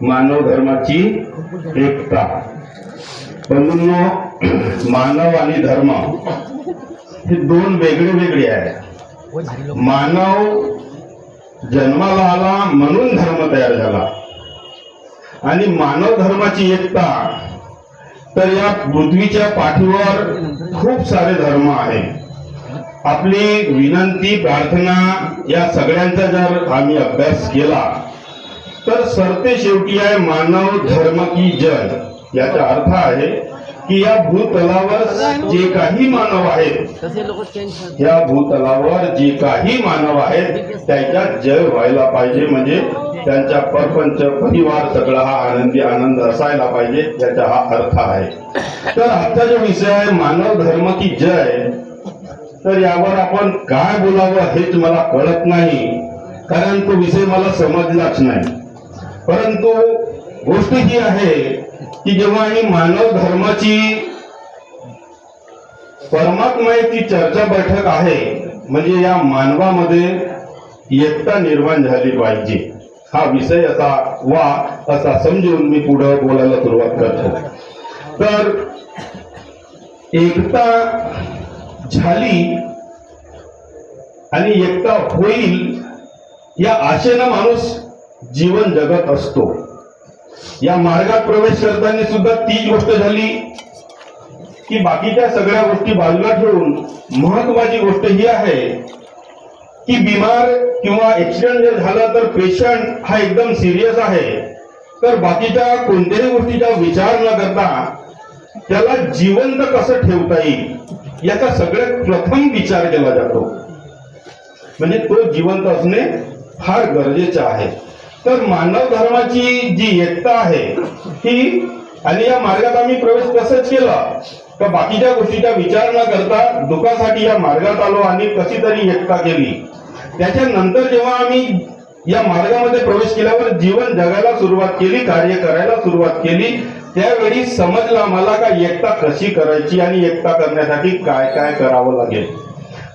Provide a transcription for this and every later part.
मानव धर्माची एकता. बंधूंनो मानव आणि धर्म हे दोन वेगळे वेगळे आहे मानव जन्माला आला म्हणून धर्म तयार झाला. आणि मानव धर्माची एकता तर या पृथ्वीच्या पाठीवर खूप सारे धर्म आहेत. आपली विनंती प्रार्थना या सगळ्यांचा जर आम्ही अभ्यास केला तर सरते शेवटी आहे मानव धर्म की जय. याचा अर्थ आहे की या भूतलावर जे काही मानव आहेत या भूतलावर जे काही मानव आहेत त्याच्यात जय व्हायला पाहिजे. म्हणजे त्यांचा परपंच परिवार सगळा हा आनंदी आनंद असायला पाहिजे याचा हा अर्थ आहे. तर आजचा जो विषय आहे मानव धर्म की जय तर यावर आपण काय बोलावं हेच मला कळत नाही. कारण तो विषय मला समजलाच नाही. परंतु गोष्ट ही आहे की जेव्हा ही मानव धर्माची परमात्माची चर्चा बैठक आहे म्हणजे या मानवामध्ये एकता निर्माण झाली पाहिजे. हा विषय असा वा असा समजून मी पुढे बोलायला सुरुवात करतो. तर एकता झाली आणि एकता होईल या आशेनं माणूस जीवन जगत असतो. या मार्गात प्रवेश करताना सुद्धा तीच गोष्ट झाली. की बाकीच्या सगळ्या गोष्टी बाजूला ठेवून महत्वाची गोष्ट ही आहे की बिमार किंवा ऍक्सिडेंट जर झाला तर पेशंट हा एकदम सिरियस आहे. तर बाकीच्या कोणत्याही गोष्टीचा विचार न करता त्याला जिवंत कसं ठेवता येईल याचा सगळ्यात प्रथम विचार केला जातो. म्हणजे तो जिवंत असणे फार गरजेचं आहे. तर मानव धर्माची जी एकता आहे ही आणि या मार्गात आम्ही प्रवेश कसंच केला तर बाकीच्या गोष्टीचा विचार न करता दुःखासाठी या मार्गात आलो आणि कशी तरी एकता केली. त्याच्यानंतर जेव्हा आम्ही या मार्गामध्ये प्रवेश केल्यावर जीवन जगायला सुरुवात केली कार्य करायला सुरुवात केली त्यावेळी समजला मला का एकता कशी करायची आणि एकता करण्यासाठी काय काय करावं लागेल.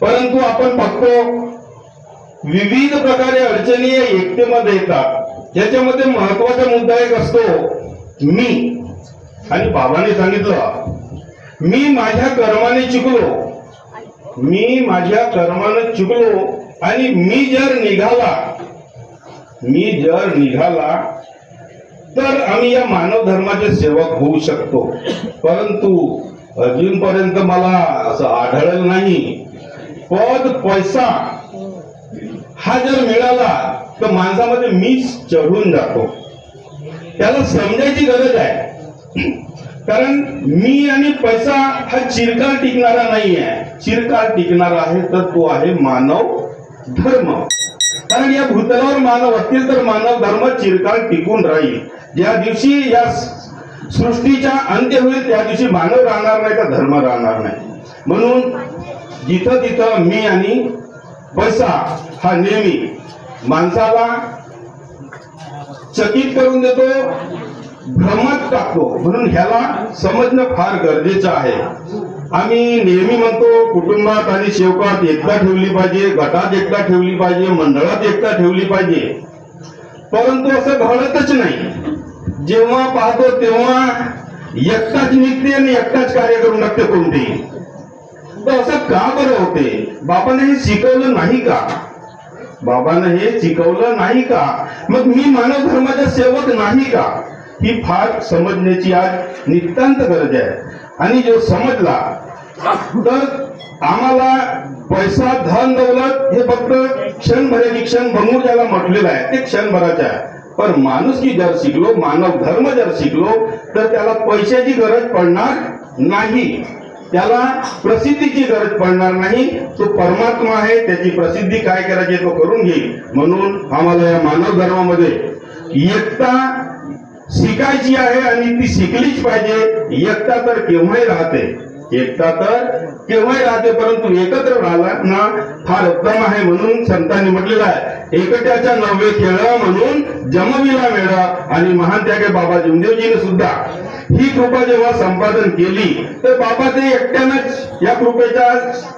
परंतु आपण फक्त विविध प्रकारे अडचणी या एकतेमध्ये येतात. याच्यामध्ये महत्त्वाचा मुद्दा एक असतो मी. आणि बाबाने सांगितलं मी माझ्या कर्माने चुकलो. मी माझ्या कर्माने चुकलो आणि मी जर निघाला मी जर निघाला तर आम्ही या मानव धर्माचे सेवक होऊ शकतो. परंतु अजूनपर्यंत मला असं आढळलं नाही. पद पैसा हा जर मिळाला तर माणसामध्ये मीच चढून जातो. त्याला समजायची गरज आहे. कारण मी आणि पैसा हा चिरकाल टिकणारा नाही आहे चिरकाल टिकणारा आहे तर तो आहे मानव धर्म. कारण या भूतलावर मानव असतील तर मानव धर्म चिरकाल टिकून राहील. ज्या दिवशी या सृष्टीचा अंत्य होईल त्या दिवशी मानव राहणार नाही तर धर्म राहणार नाही. म्हणून जिथं तिथं मी आणि पैसा हा नेहमी माणसाला चकित करून देतो भ्रमात टाकतो. म्हणून ह्याला समजणं फार गरजेचं आहे. आम्ही नेहमी म्हणतो कुटुंबात आणि शेवकात एकता ठेवली पाहिजे गटात एकता ठेवली पाहिजे मंडळात एकता ठेवली पाहिजे. परंतु असं घडतच नाही. जेव्हा पाहतो तेव्हा एकटाच निघते आणि एकटाच कार्य करून टाकते कोणते तर असं का बरं होते? बापाने हे शिकवलं नाही का? बाबानं हे शिकवलं नाही का? मग मी मानव धर्माचा सेवक नाही का? ही फार समजण्याची आज नितांत गरज आहे. आणि जो समजला तर आम्हाला पैसा धन दौलत हे फक्त क्षणभराची क्षण भंगूर ज्याला म्हटलेलं आहे ते क्षणभराचं आहे. पण माणूस की जर शिकलो मानव धर्म जर शिकलो तर त्याला पैशाची गरज पडणार नाही. त्याला प्रसिद्धीची गरज पडणार नाही. तो परमात्मा आहे त्याची प्रसिद्धी काय करायची तो करून घेईल. म्हणून आम्हाला या मानव धर्मामध्ये एकता शिकायची आहे आणि ती शिकलीच पाहिजे. एकता तर केव्हाही राहते. एकता तर केव्हाही राहते परंतु एकत्र राहिला ना फार उत्तम आहे म्हणून संतांनी म्हटलेलं आहे. एकट्याच्या नव्हे खेळ म्हणून जमविला वेळ आणि महान त्यागे बाबा जुमदेवजीने सुद्धा ही कृपा जेव्हा संपादन केली तर बाबा ते एकट्यानंच या कृपेचा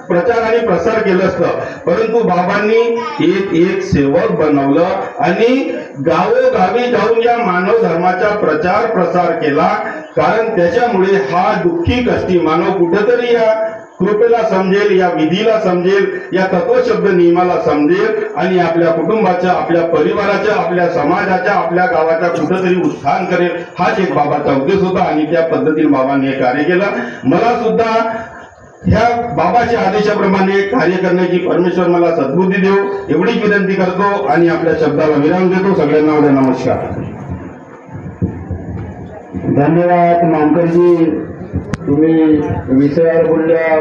प्रचार आणि प्रसार केलं असतं. परंतु बाबांनी एक एक सेवक बनवलं आणि गावोगावी जाऊन या मानव धर्माचा प्रचार प्रसार केला. कारण त्याच्यामुळे हा दुःखी कष्टी मानव कुठेतरी या कृपेला समजेल या विधीला समजेल या तत्वशब्द नियमाला समजेल आणि आपल्या कुटुंबाच्या आपल्या परिवाराच्या आपल्या समाजाच्या आपल्या गावाच्या कुठंतरी उत्थान करेल हाच एक बाबाचा उद्देश होता आणि त्या पद्धतीने बाबांनी हे कार्य केलं. मला सुद्धा ह्या बाबाच्या आदेशाप्रमाणे कार्य करण्याची परमेश्वर मला सद्बुद्धी देव एवढीच विनंती करतो आणि आपल्या शब्दाला विराम देतो. सगळ्यांना उद्या नमस्कार. धन्यवाद मानकरजी. तुम्ही विषयावर बोलल्या.